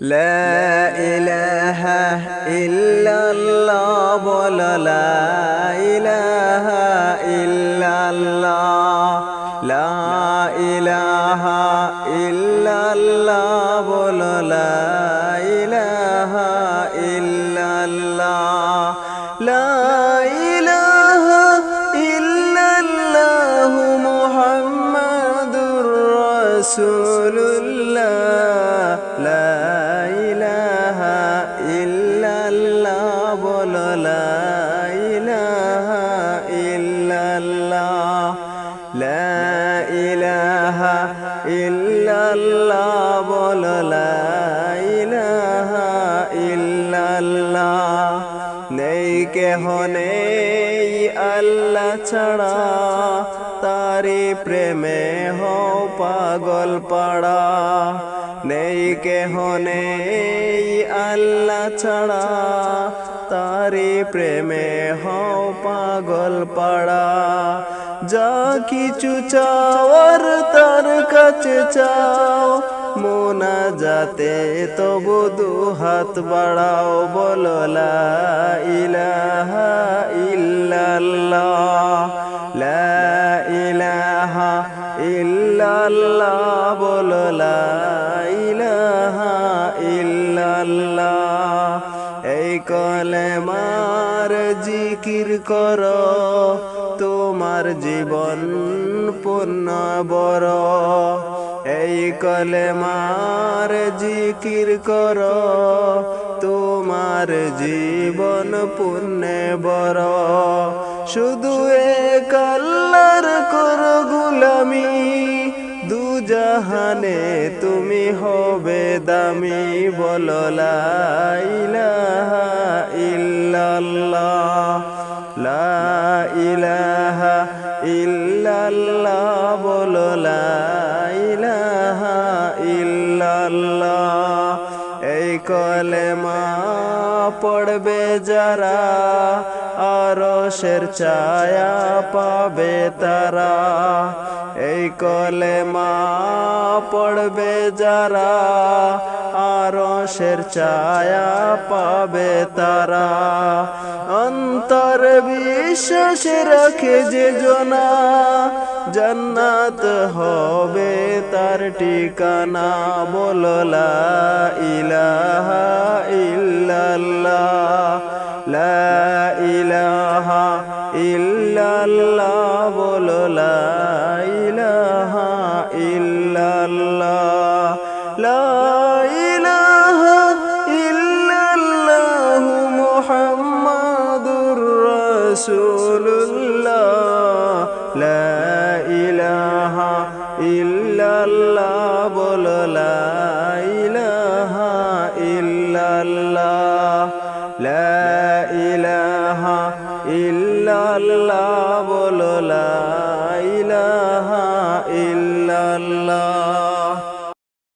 لا إله إلا الله ولا لا إله إلا الله. لا إله إلا الله ولا لا إله إلا الله. لا إله إلا الله محمد رسول الله. লা ইলাহা ইল্লাল্লাহ বলো লা ইলাহা ইল্লাল্লাহ। লা ইলাহা ইল্লাল্লাহ বলো লা ইলাহা ইল্লাল্লাহ। নেই কেহ আল্লাহ ছাড়া তারি প্রেমে হও পাগল পাড়া। নেই কেহ নেই আল্লাহ ছাড়া তারি প্রেমে হও পাগল পাড়া। যা কিছু চাওয়ার তার কাছে চাও মোনা যাতে তবু দু হাত বাড়াও, বলো ইলাহা ইল্লাল্লাহ, লা ইলাহা ইল্লাল্লাহ বলো, লা ইলাহা ইল্লাল্লাহ। এই কলেমার জিকির করো, তোমার জীবন পূর্ণ বড়। এই কলেমার জিকির কর, তোমার জীবন পুণ্যে বড়। শুধু এক আল্লাহর কর গুলামি, দু জাহানে তুমি হবে দামি, বলো লা ইলাহা ইল্লাল্লাহ, লা ইলাহা ইল্লাল্লাহ, বলো লা কলেমা পড়বে যারা আরশের ছায়া পাবে তারা এই কলেমা পড়বে যারা আরশের ছায়া পাবে তারা। অন্তর বিশ্বাস রাখে যে জনা, জান্নাত হবে তার ঠিকানা বললা ইলাহা ইল্লাল্লাহ, লা ইলাহা ইল্লাল্লাহ বললা ইলাহা ইল্লাল্লাহ, লা রাসূলুল্লাহ লা ইলাহা ইল্লাল্লাহ বলো লা ইলাহা ইল্লাল্লাহ ইলাহা ইল্লাল্লাহ বলো লা